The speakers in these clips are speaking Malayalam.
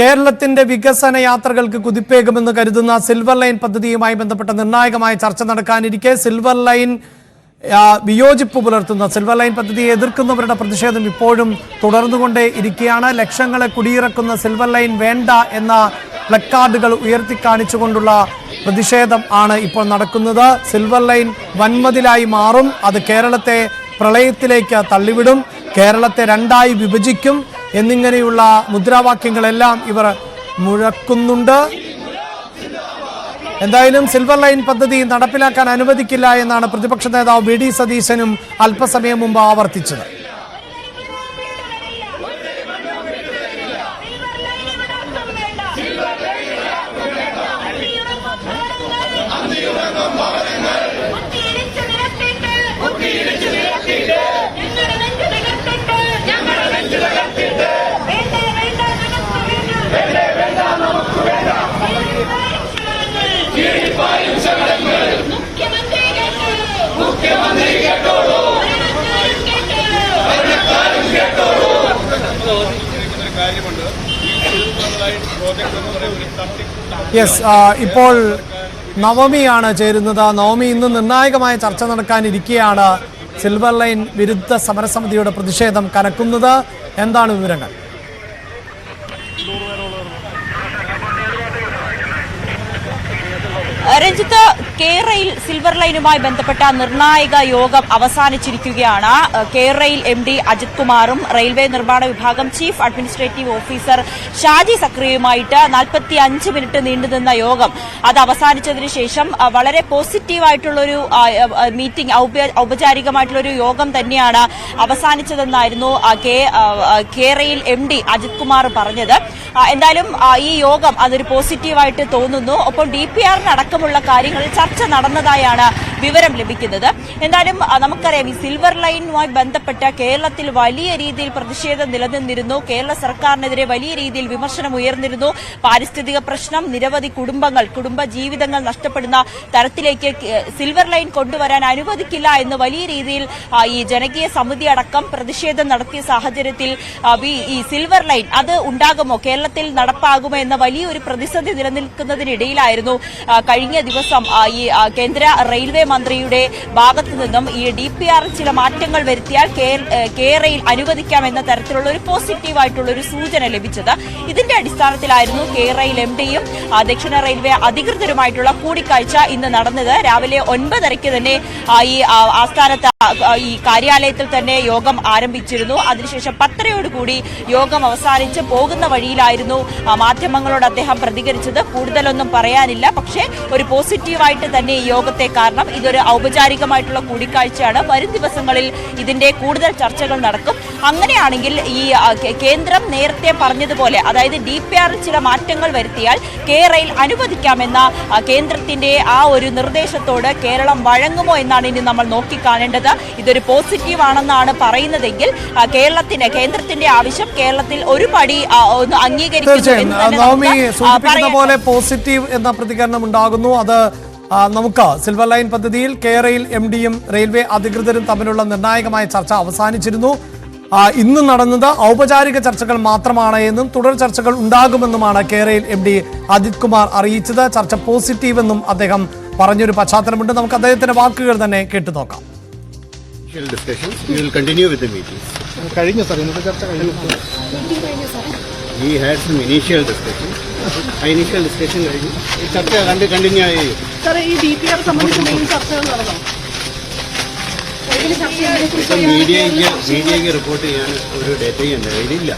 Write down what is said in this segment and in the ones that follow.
കേരളത്തിന്റെ വികസന യാത്രകൾക്ക് കുതിപ്പേകുമെന്ന് കരുതുന്ന സിൽവർ ലൈൻ പദ്ധതിയുമായി ബന്ധപ്പെട്ട നിർണായകമായ ചർച്ച നടക്കാനിരിക്കെ. സിൽവർ ലൈൻ വിയോജിപ്പ് പുലർത്തുന്ന സിൽവർ ലൈൻ പദ്ധതിയെ എതിർക്കുന്നവരുടെ പ്രതിഷേധം ഇപ്പോഴും തുടർന്നുകൊണ്ടേ ഇരിക്കുകയാണ് ലക്ഷങ്ങളെ കുടിയിറക്കുന്ന സിൽവർ ലൈൻ വേണ്ട എന്ന പ്ലക്കാർഡുകൾ ഉയർത്തിക്കാണിച്ചുകൊണ്ടുള്ള പ്രതിഷേധം ആണ് ഇപ്പോൾ നടക്കുന്നത്. സിൽവർ ലൈൻ വൻമതിലായി മാറും. അത് കേരളത്തെ പ്രളയത്തിലേക്ക് തള്ളിവിടും. കേരളത്തെ രണ്ടായി വിഭജിക്കും. എന്നിങ്ങനെയുള്ള മുദ്രാവാക്യങ്ങളെല്ലാം ഇവർ മുഴക്കുന്നുണ്ട്. എന്തായാലും സിൽവർ ലൈൻ പദ്ധതി നടപ്പിലാക്കാൻ അനുവദിക്കില്ല എന്നാണ് പ്രതിപക്ഷ നേതാവ് വി ഡി സതീശനും അല്പസമയം മുമ്പ് ആവർത്തിച്ചത്. യെസ് ഇപ്പോൾ നവമിയാണ് ചേരുന്നത്. നവമി ഇന്ന് നിർണായകമായ ചർച്ച നടക്കാനിരിക്കെയാണ് സിൽവർ ലൈൻ വിരുദ്ധ സമരസമിതിയുടെ പ്രതിഷേധം കനക്കുന്നത്. എന്താണ് വിവരങ്ങൾ? രഞ്ജിത്ത് കേരയിൽ സിൽവർ ലൈനുമായി ബന്ധപ്പെട്ട നിർണായക യോഗം അവസാനിച്ചിരിക്കുകയാണ്. കേരയിൽ എം ഡി അജിത് കുമാറും റെയിൽവേ നിർമ്മാണ വിഭാഗം ചീഫ് അഡ്മിനിസ്ട്രേറ്റീവ് ഓഫീസർ ഷാജി സക്രിയുമായിട്ട് നാൽപ്പത്തി അഞ്ച് മിനിറ്റ് നീണ്ടുനിന്ന യോഗം അത് അവസാനിച്ചതിന് ശേഷം വളരെ പോസിറ്റീവായിട്ടുള്ളൊരു മീറ്റിംഗ് ഔപ- ഔപചാരികമായിട്ടുള്ളൊരു യോഗം തന്നെയാണ് അവസാനിച്ചതെന്നായിരുന്നു കേരയിൽ എം ഡി അജിത് കുമാർ പറഞ്ഞത്. എന്തായാലും ഈ യോഗം അതൊരു പോസിറ്റീവായിട്ട് തോന്നുന്നു. ഒപ്പം ഡി പി ആറിനടക്കമുള്ള കാര്യങ്ങൾ ചർച്ച നടന്നതായാണ് വിവരം ലഭിക്കുന്നത്. എന്തായാലും നമുക്കറിയാം ഈ സിൽവർ ലൈനുമായി ബന്ധപ്പെട്ട കേരളത്തിൽ വലിയ രീതിയിൽ പ്രതിഷേധം നിലനിന്നിരുന്നു. കേരള സർക്കാരിനെതിരെ വലിയ രീതിയിൽ വിമർശനം ഉയർന്നിരുന്നു. പാരിസ്ഥിതിക പ്രശ്നം നിരവധി കുടുംബങ്ങൾ കുടുംബ ജീവിതങ്ങൾ നഷ്ടപ്പെടുന്ന തരത്തിലേക്ക് സിൽവർ ലൈൻ കൊണ്ടുവരാൻ അനുവദിക്കില്ല എന്ന് വലിയ രീതിയിൽ ഈ ജനകീയ സമിതി അടക്കം പ്രതിഷേധം നടത്തിയ സാഹചര്യത്തിൽ ഈ സിൽവർ ലൈൻ അത് ഉണ്ടാകുമോ? കേരളത്തിൽ നടപ്പാകുമോ എന്ന വലിയൊരു പ്രതിസന്ധി നിലനിൽക്കുന്നതിനിടയിലായിരുന്നു കഴിഞ്ഞ ദിവസം ആ, ഈ കേന്ദ്ര റെയിൽവേ മന്ത്രിയുടെ ഭാഗത്തു നിന്നും ഈ ഡി പി ആറിൽ ചില മാറ്റങ്ങൾ വരുത്തിയാൽ കേരയിൽ അനുവദിക്കാം എന്ന തരത്തിലുള്ള ഒരു പോസിറ്റീവായിട്ടുള്ള ഒരു സൂചന ലഭിച്ചത്. ഇതിന്റെ അടിസ്ഥാനത്തിലായിരുന്നു കേരയിൽ എം ഡിയും ദക്ഷിണ റെയിൽവേ അധികൃതരുമായിട്ടുള്ള കൂടിക്കാഴ്ച ഇന്ന് നടന്നത്. രാവിലെ ഒൻപതരയ്ക്ക് തന്നെ ഈ ആസ്ഥാനത്ത് ഈ കാര്യാലയത്തിൽ തന്നെ യോഗം ആരംഭിച്ചിരുന്നു. അതിനുശേഷം പത്തരയോടുകൂടി യോഗം അവസാനിച്ച് പോകുന്ന വഴിയിലായിരുന്നു മാധ്യമങ്ങളോട് അദ്ദേഹം പ്രതികരിച്ചത്. കൂടുതലൊന്നും പറയാനില്ല. പക്ഷേ ഒരു പോസിറ്റീവായിട്ട് തന്നെ ഈ യോഗത്തെ കാരണം ഇതൊരു ഔപചാരികമായിട്ടുള്ള കൂടിക്കാഴ്ചയാണ്. വരും ദിവസങ്ങളിൽ ഇതിന്റെ കൂടുതൽ ചർച്ചകൾ നടക്കും. അങ്ങനെയാണെങ്കിൽ ഈ കേന്ദ്രം നേരത്തെ പറഞ്ഞതുപോലെ അതായത് ഡി ചില മാറ്റങ്ങൾ വരുത്തിയാൽ കേരയിൽ അനുവദിക്കാമെന്ന കേന്ദ്രത്തിന്റെ ആ ഒരു നിർദ്ദേശത്തോട് കേരളം വഴങ്ങുമോ എന്നാണ് ഇനി നമ്മൾ നോക്കിക്കാണേണ്ടത്. ഇതൊരു പോസിറ്റീവ് ആണെന്നാണ് പറയുന്നതെങ്കിൽ കേരളത്തിന് കേന്ദ്രത്തിന്റെ ആവശ്യം കേരളത്തിൽ ഒരു പടി ഒന്ന് അംഗീകരിക്കുന്നു പോലെ പോസിറ്റീവ് എന്ന പ്രതികരണം ഉണ്ടാകുന്നു. അത് നമുക്ക് സിൽവർ ലൈൻ പദ്ധതിയിൽ കെയറയിൽ എം ഡിയും റെയിൽവേ അധികൃതരും തമ്മിലുള്ള നിർണായകമായ ചർച്ച അവസാനിച്ചിരുന്നു. ഇന്ന് നടന്നത് ഔപചാരിക ചർച്ചകൾ മാത്രമാണ് എന്നും തുടർ ചർച്ചകൾ ഉണ്ടാകുമെന്നുമാണ് കേരയിൽ എം ഡി അജിത് കുമാർ അറിയിച്ചത്. ചർച്ച പോസിറ്റീവ് എന്നും അദ്ദേഹം പറഞ്ഞൊരു പശ്ചാത്തലമുണ്ട്. നമുക്ക് അദ്ദേഹത്തിന്റെ വാക്കുകൾ തന്നെ കേട്ടു നോക്കാം discussions. We will continue with the meetings. കഴിഞ്ഞു സാർ ഇന്നത്തെ ചർച്ച കഴിഞ്ഞു. We had some initial discussions. ആ initial discussion കഴിഞ്ഞു. ഈ ചർച്ച കണ്ട് കണ്ടിന്യൂ ആയി. സാറേ ഈ ഡി പി ആർ സംബന്ധിച്ച് മെയിൻ ചർച്ചകൾ നടന്നോ? ഇപ്പം മീഡിയയ്ക്ക് മീഡിയയ്ക്ക് റിപ്പോർട്ട് ചെയ്യാൻ ഒരു ഡേറ്റയും എന്റെ കയ്യിലില്ല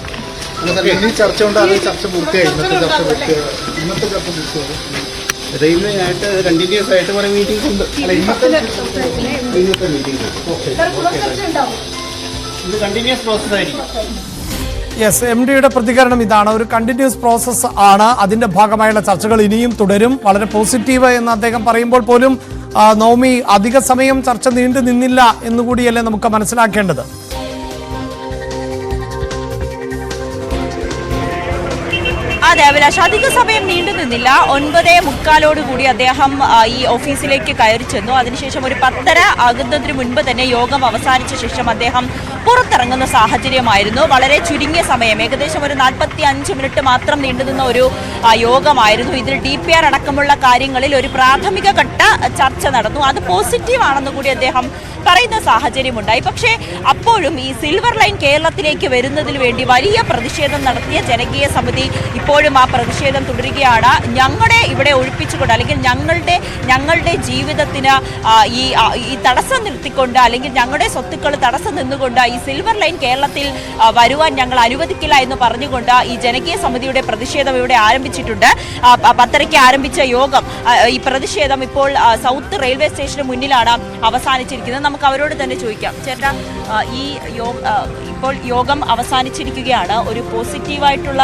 ഇനി ചർച്ച ഉണ്ട് അത് ചർച്ച പൂർത്തിയായി ഇന്നത്തെ ചർച്ച പൂർത്തിയായി ഇന്നത്തെ ചർച്ച പൂർത്തിയായി റെയിൽവേ ആയിട്ട് കണ്ടിന്യൂസ് ആയിട്ട് കുറേ മീറ്റിംഗ്സ് ഉണ്ട്. അല്ല ഇന്നത്തെ ഇന്നത്തെ മീറ്റിംഗ് ഇത് കണ്ടിന്യൂസ് പ്രോസസ് ആയിരിക്കും. യെസ് എം ഡിയുടെ പ്രതികരണം ഇതാണ്. ഒരു കണ്ടിന്യൂസ് പ്രോസസ് ആണ്. അതിന്റെ ഭാഗമായുള്ള ചർച്ചകൾ ഇനിയും തുടരും. വളരെ പോസിറ്റീവ് എന്ന് അദ്ദേഹം പറയുമ്പോൾ പോലും നോമി നവമി അധിക സമയം ചർച്ച നീണ്ടു നിന്നില്ല എന്നുകൂടിയല്ലേ നമുക്ക് മനസ്സിലാക്കേണ്ടത്. അഭിലാഷ് അധിക സമയം നീണ്ടു നിന്നില്ല. ഒൻപതേ മുക്കാലോടുകൂടി അദ്ദേഹം ഈ ഓഫീസിലേക്ക് കയറി ചെന്നു. അതിനുശേഷം ഒരു പത്തര ആകുന്നതിന് മുൻപ് തന്നെ യോഗം അവസാനിച്ച ശേഷം അദ്ദേഹം പുറത്തിറങ്ങുന്ന സാഹചര്യമായിരുന്നു. വളരെ ചുരുങ്ങിയ സമയം ഏകദേശം ഒരു നാൽപ്പത്തി അഞ്ച് മിനിറ്റ് മാത്രം നീണ്ടു നിന്ന ഒരു യോഗമായിരുന്നു. ഇതിൽ ഡി പി ആർ അടക്കമുള്ള കാര്യങ്ങളിൽ ഒരു പ്രാഥമിക ഘട്ട ചർച്ച നടന്നു. അത് പോസിറ്റീവ് ആണെന്ന് കൂടി അദ്ദേഹം പറയുന്ന സാഹചര്യമുണ്ടായി. പക്ഷേ അപ്പോഴും ഈ സിൽവർ ലൈൻ കേരളത്തിലേക്ക് വരുന്നതിന് വേണ്ടി വലിയ പ്രതിഷേധം നടത്തിയ ജനകീയ സമിതി ഇപ്പോഴും ആ പ്രതിഷേധം തുടരുകയാണ്. ഞങ്ങളുടെ ഇവിടെ ഒഴിപ്പിച്ചുകൊണ്ട് അല്ലെങ്കിൽ ഞങ്ങളുടെ ഞങ്ങളുടെ ജീവിതത്തിന് ഈ ഈ തടസ്സം നിർത്തിക്കൊണ്ട് അല്ലെങ്കിൽ ഞങ്ങളുടെ സ്വത്തുക്കൾ തടസ്സം നിന്നുകൊണ്ട് ഈ സിൽവർ ലൈൻ കേരളത്തിൽ വരുവാൻ ഞങ്ങൾ അനുവദിക്കില്ല എന്ന് പറഞ്ഞുകൊണ്ട് ഈ ജനകീയ സമിതിയുടെ പ്രതിഷേധം ഇവിടെ ആരംഭിച്ചിട്ടുണ്ട്. പത്തരയ്ക്ക് ആരംഭിച്ച യോഗം ഈ പ്രതിഷേധം ഇപ്പോൾ സൗത്ത് റെയിൽവേ സ്റ്റേഷന് മുന്നിലാണ് അവസാനിച്ചിരിക്കുന്നത്. നമുക്ക് അവരോട് തന്നെ ചോദിക്കാം. ചേട്ടാ ഈ ഇപ്പോൾ യോഗം അവസാനിച്ചിരിക്കുകയാണ്. ഒരു പോസിറ്റീവായിട്ടുള്ള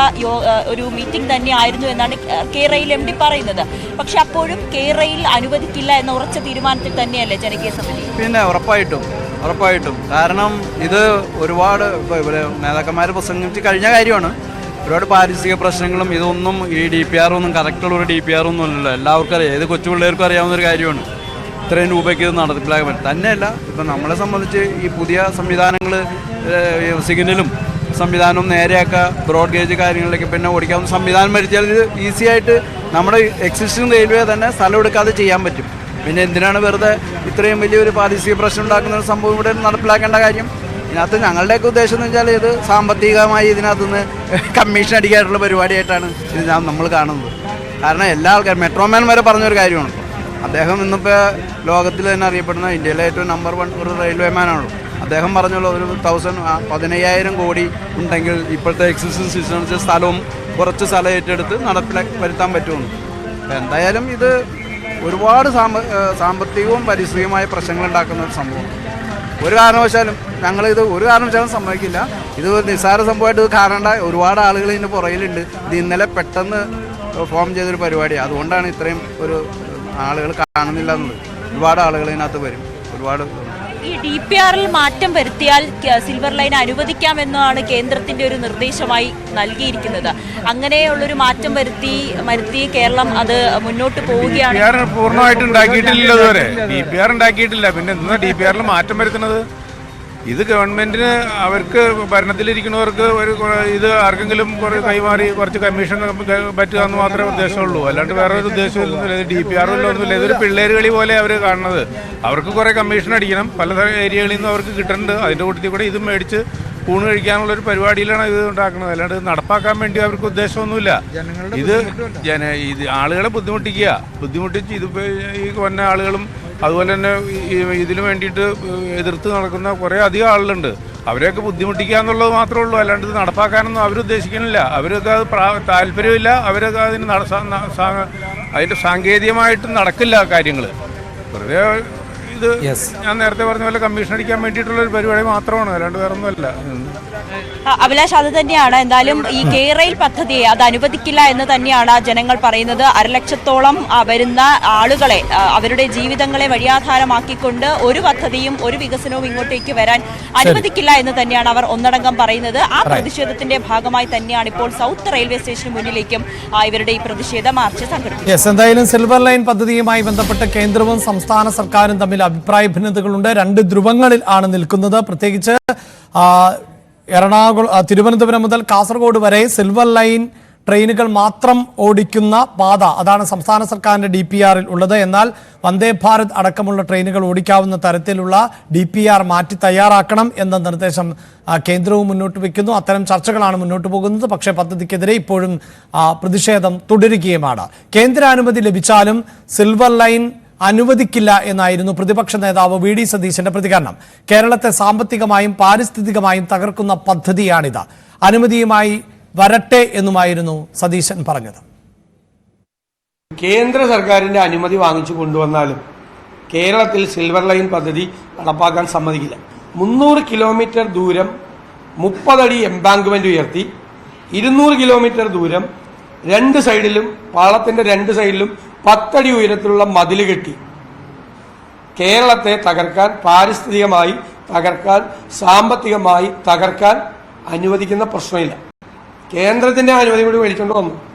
ഒരു മീറ്റിംഗ് തന്നെ ആയിരുന്നു എന്നാണ് കെ റെയിൽ എം ഡി പറയുന്നത്. പക്ഷെ അപ്പോഴും കെ റെയിൽ അനുവദിക്കില്ല എന്ന ഉറച്ച തീരുമാനത്തിൽ തന്നെയല്ലേ ജനകീയ സമിതി? പിന്നെ ഉറപ്പായിട്ടും ഉറപ്പായിട്ടും. കാരണം ഇത് ഒരുപാട് നേതാക്കന്മാർ പ്രസംഗിച്ച് കഴിഞ്ഞ കാര്യമാണ്. ഒരുപാട് പാരിസ്ഥിതിക പ്രശ്നങ്ങളും ഇതൊന്നും ഈ ഡി പി ആർ ഒന്നും കറക്റ്റുള്ള ഒരു ഡി പി ആർ ഒന്നും അല്ലല്ലോ. എല്ലാവർക്കും അറിയാം. ഏത് കൊച്ചു പിള്ളേർക്കും അറിയാവുന്ന ഒരു കാര്യമാണ്. ഇത്രയും രൂപയ്ക്ക് ഇത് നടപ്പിലാക്കാൻ പറ്റും. തന്നെയല്ല ഇപ്പം നമ്മളെ സംബന്ധിച്ച് ഈ പുതിയ സംവിധാനങ്ങൾ സിഗ്നലും സംവിധാനവും നേരെയാക്കുക ബ്രോഡ് ഗേജ് കാര്യങ്ങളിലേക്ക് പിന്നെ ഓടിക്കാവുന്ന സംവിധാനം വരുത്തിയാൽ ഇത് ഈസി ആയിട്ട് നമ്മുടെ എക്സിസ്റ്റിംഗ് റെയിൽവേ തന്നെ സ്ഥലം എടുക്കാതെ ചെയ്യാൻ പറ്റും. പിന്നെ എന്തിനാണ് വെറുതെ ഇത്രയും വലിയൊരു പാരിസ്ഥിതിക പ്രശ്നം ഉണ്ടാക്കുന്ന ഒരു സംഭവം ഇവിടെ നടപ്പിലാക്കേണ്ട കാര്യം? ഇതിനകത്ത് ഞങ്ങളുടെയൊക്കെ ഉദ്ദേശം എന്ന് വെച്ചാൽ ഇത് സാമ്പത്തികമായി ഇതിനകത്ത് നിന്ന് കമ്മീഷൻ അടിക്കാനുള്ള പരിപാടിയായിട്ടാണ് ഇത് നമ്മൾ കാണുന്നത്. കാരണം എല്ലാ ആൾക്കാരും മെട്രോമാൻ വരെ പറഞ്ഞൊരു കാര്യമാണ്. അദ്ദേഹം ഇന്നിപ്പോൾ ലോകത്തിൽ തന്നെ അറിയപ്പെടുന്ന ഇന്ത്യയിലെ ഏറ്റവും നമ്പർ വൺ ഒരു റെയിൽവേ മാനാണല്ലോ അദ്ദേഹം പറഞ്ഞല്ലോ ഒരു തൗസൻഡ് പതിനയ്യായിരം കോടി ഉണ്ടെങ്കിൽ ഇപ്പോഴത്തെ എക്സിസ്റ്റൻസ് സിസ്റ്റം സ്ഥലവും കുറച്ച് സ്ഥലം ഏറ്റെടുത്ത് നടപ്പിലാ വരുത്താൻ പറ്റുമെന്ന്. എന്തായാലും ഇത് ഒരുപാട് സാമ്പ സാമ്പത്തികവും പരിസ്ഥിതിയുമായ പ്രശ്നങ്ങൾ ഉണ്ടാക്കുന്ന ഒരു സംഭവം. ഒരു കാരണവശാലും ഞങ്ങളിത് ഒരു കാരണവശാലും സംഭവിക്കില്ല ഇത് നിസ്സാര സംഭവമായിട്ട് ഇത് കാണേണ്ട. ഒരുപാട് ആളുകൾ ഇതിന്റെ പുറകിലുണ്ട്. ഇത് ഇന്നലെ പെട്ടെന്ന് ഫോം ചെയ്തൊരു പരിപാടിയാണ് അതുകൊണ്ടാണ് ഇത്രയും ഒരു ആളുകൾ കാണുന്നില്ല എന്നുള്ളത് ഒരുപാട് ആളുകൾ ഇതിനകത്ത് വരും. ഒരുപാട് ഈ ഡി പി ആറിൽ മാറ്റം വരുത്തിയാൽ സിൽവർ ലൈൻ അനുവദിക്കാമെന്നാണ് കേന്ദ്രത്തിന്റെ ഒരു നിർദ്ദേശമായി നൽകിയിരിക്കുന്നത്. അങ്ങനെയുള്ളൊരു മാറ്റം വരുത്തി വരുത്തി കേരളം അത് മുന്നോട്ട് പോവുകയാണ്. പൂർണമായിട്ട് ഉണ്ടാക്കിയിട്ടില്ല ഇതുവരെ ഡി പി ആർ ഉണ്ടാക്കിയിട്ടില്ല. പിന്നെ ഡി പി ആറിൽ മാറ്റം വരുത്തുന്നത്? ഇത് ഗവൺമെന്റിന് അവർക്ക് ഭരണത്തിലിരിക്കുന്നവർക്ക് ഒരു ഇത് ആർക്കെങ്കിലും കുറേ കൈമാറി കുറച്ച് കമ്മീഷൻ പറ്റുക എന്ന് മാത്രമേ ഉദ്ദേശമുള്ളൂ. അല്ലാണ്ട് വേറെ ഒരു ഉദ്ദേശമില്ല ഡി പി ആർ ഒന്നുമില്ല ഇതൊരു പിള്ളേർ കളി പോലെ അവർ കാണുന്നത്. അവർക്ക് കുറേ കമ്മീഷൻ അടിക്കണം. പല ഏരിയകളിൽ നിന്നും അവർക്ക് കിട്ടുന്നുണ്ട്. അതിന്റെ കൂട്ടത്തിൽ കൂടെ ഇത് മേടിച്ച് ഊണ് കഴിക്കാനുള്ള ഒരു പരിപാടിയിലാണ് ഇത് ഉണ്ടാക്കുന്നത്. അല്ലാണ്ട് നടപ്പാക്കാൻ വേണ്ടി അവർക്ക് ഉദ്ദേശമൊന്നുമില്ല. ഇത് ജന ഇത് ആളുകളെ ബുദ്ധിമുട്ടിക്കുക. ബുദ്ധിമുട്ടിച്ച് ഇത് ഈ കൊന്ന ആളുകളും അതുപോലെ തന്നെ ഇതിനു വേണ്ടിയിട്ട് എതിർത്ത് നടക്കുന്ന കുറേ അധികം ആളുകളുണ്ട്. അവരെയൊക്കെ ബുദ്ധിമുട്ടിക്കുക എന്നുള്ളത് മാത്രമേ ഉള്ളൂ. അല്ലാണ്ട് ഇത് നടപ്പാക്കാനൊന്നും അവർ ഉദ്ദേശിക്കുന്നില്ല അവരൊക്കെ അത് പ്രാ- താല്പര്യമില്ല. അവരൊക്കെ അതിന് അതിന്റെ സാങ്കേതികമായിട്ട് നടക്കില്ല കാര്യങ്ങൾ വെറുതെ ഇത് ഞാൻ നേരത്തെ പറഞ്ഞ പോലെ കമ്മീഷൻ അടിക്കാൻ വേണ്ടിയിട്ടുള്ള ഒരു പരിപാടി മാത്രമാണ്. അല്ലാണ്ട് വേറെ ഒന്നുമല്ല ഉം. ആ, അഭിലാഷ് അത് തന്നെയാണ്. എന്തായാലും ഈ കേരയിൽ പദ്ധതിയെ അത് അനുവദിക്കില്ല എന്ന് തന്നെയാണ് ജനങ്ങൾ പറയുന്നത്. അരലക്ഷത്തോളം വരുന്ന ആളുകളെ അവരുടെ ജീവിതങ്ങളെ വഴിയാധാരമാക്കിക്കൊണ്ട് ഒരു പദ്ധതിയും ഒരു വികസനവും ഇങ്ങോട്ടേക്ക് വരാൻ അനുവദിക്കില്ല എന്ന് തന്നെയാണ് അവർ ഒന്നടങ്കം പറയുന്നത്. ആ പ്രതിഷേധത്തിന്റെ ഭാഗമായി തന്നെയാണ് ഇപ്പോൾ സൗത്ത് റെയിൽവേ സ്റ്റേഷന് മുന്നിലേക്കും ഇവരുടെ ഈ പ്രതിഷേധ മാർച്ച് സംഘടിപ്പിച്ചത്. എന്തായാലും സിൽവർ ലൈൻ പദ്ധതിയുമായി ബന്ധപ്പെട്ട് കേന്ദ്രവും സംസ്ഥാന സർക്കാരും തമ്മിൽ അഭിപ്രായ ഭിന്നതകളുണ്ട്. രണ്ട് ധ്രുവങ്ങളിൽ ആണ് നിൽക്കുന്നത്. പ്രത്യേകിച്ച് എറണാകുളം തിരുവനന്തപുരം മുതൽ കാസർഗോഡ് വരെ സിൽവർ ലൈൻ ട്രെയിനുകൾ മാത്രം ഓടിക്കുന്ന പാത. അതാണ് സംസ്ഥാന സർക്കാരിന്റെ ഡി പി ആറിൽ ഉള്ളത്. എന്നാൽ വന്ദേ ഭാരത് അടക്കമുള്ള ട്രെയിനുകൾ ഓടിക്കാവുന്ന തരത്തിലുള്ള ഡി പി ആർ മാറ്റി തയ്യാറാക്കണം എന്ന നിർദ്ദേശം കേന്ദ്രവും മുന്നോട്ട് വയ്ക്കുന്നു അത്തരം ചർച്ചകളാണ് മുന്നോട്ട് പോകുന്നത്. പക്ഷേ പദ്ധതിക്കെതിരെ ഇപ്പോഴും പ്രതിഷേധം തുടരുകയുമാണ്. കേന്ദ്രാനുമതി ലഭിച്ചാലും സിൽവർ ലൈൻ അനുവദിക്കില്ല എന്നായിരുന്നു പ്രതിപക്ഷ നേതാവ് വി ഡി സതീശന്റെ പ്രതികരണം. കേരളത്തെ സാമ്പത്തികമായും പാരിസ്ഥിതികമായും തകർക്കുന്ന പദ്ധതിയാണിത്. അനുമതിയുമായി വരട്ടെ എന്നുമായിരുന്നു സതീശൻ പറഞ്ഞത്. കേന്ദ്ര സർക്കാരിന്റെ അനുമതി വാങ്ങിച്ചു കൊണ്ടുവന്നാലും കേരളത്തിൽ സിൽവർ ലൈൻ പദ്ധതി നടപ്പാക്കാൻ സമ്മതിക്കില്ല. മുന്നൂറ് കിലോമീറ്റർ ദൂരം മുപ്പതടി എംബാങ്ക്മെന്റ് ഉയർത്തി ഇരുന്നൂറ് കിലോമീറ്റർ ദൂരം രണ്ട് സൈഡിലും പാളത്തിന്റെ രണ്ട് സൈഡിലും പത്തടി ഉയരത്തിലുള്ള മതിൽ കെട്ടി. കേരളത്തെ തകർക്കാൻ പാരിസ്ഥിതികമായി തകർക്കാൻ സാമ്പത്തികമായി തകർക്കാൻ അനുവദിക്കുന്ന പ്രശ്നമില്ല. കേന്ദ്രത്തിന്റെ അനുമതി കൂടി മേടിച്ചുകൊണ്ട് വന്നു.